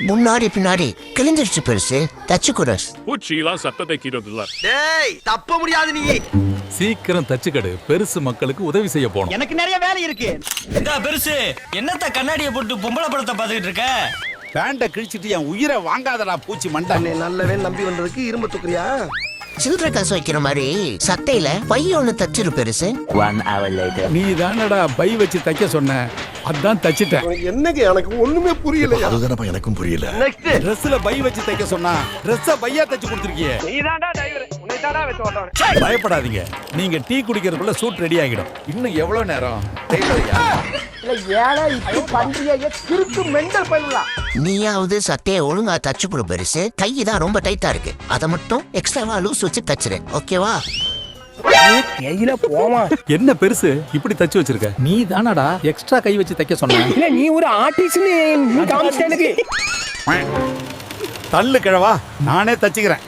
முன்னாடி பின்னாடி கிழிஞ்சிருச்சு பெருசு. தச்சு கொடு. பூச்சியெல்லாம் சத்தத்தை கீறதில்ல டேய் தப்ப முடியாது நீ. சீக்கிரம் தச்சுக்கடு பெருசு மக்களுக்கு உதவி செய்ய போனோம் எனக்கு நிறைய வேலை இருக்கு. இந்த பெருசு என்னத்த கண்ணாடியை போட்டு பொம்பளை படத்தை பார்த்துக்கிட்டு இருக்க? பேண்ட கிழிச்சிட்டு என் உயிரை வாங்காதடா பூச்சி மண்டை. நல்லவே நம்பி வந்ததுக்கு இரும்பு துக்குறியா? சில்லறை காசு வைக்கிற மாதிரி சட்டையில பைய ஒண்ணு தச்சிரு பெருசு. நீ தானடா பை வச்சு தைக்க சொன்ன. அதான் தச்சிட்டேன். என்னங்க எனக்கு ஒண்ணுமே புரியல அதுதானப்பா எனக்கும் புரியல. நெக்ஸ்ட் ட்ரெஸ்ல பை வச்சு தைக்க சொன்னா ட்ரெஸ்ஸ பையா தச்சு கொடுத்துருக்கியே. பயப்படாதீங்க. நீங்க டீ குடிக்கிறதுக்குள்ள சூட் ரெடி ஆகிடும். இன்னும் எவ்வளவு நேரம்? டெய்லரியா? ஏழை இப்படி பண்றிய திருட்டு மெண்டல் பண்ணலாம் நீயாவது சட்டையை ஒழுங்கா தச்சு கொடு பெருசு. கை தான் ரொம்ப டைட்டா இருக்கு. அதை மட்டும் எக்ஸ்ட்ராவா லூஸ் வச்சு தச்சிரு. ஓகேவா கையில என்ன பெருசு? இப்படி தச்சு வச்சிருக்க? நீ தானடா எக்ஸ்ட்ரா கை வச்சு தைக்க சொன்ன. இல்ல நீ ஒரு ஆர்டிஸ்ட் தள்ளு கிழவா. நானே தச்சுக்கிறேன்.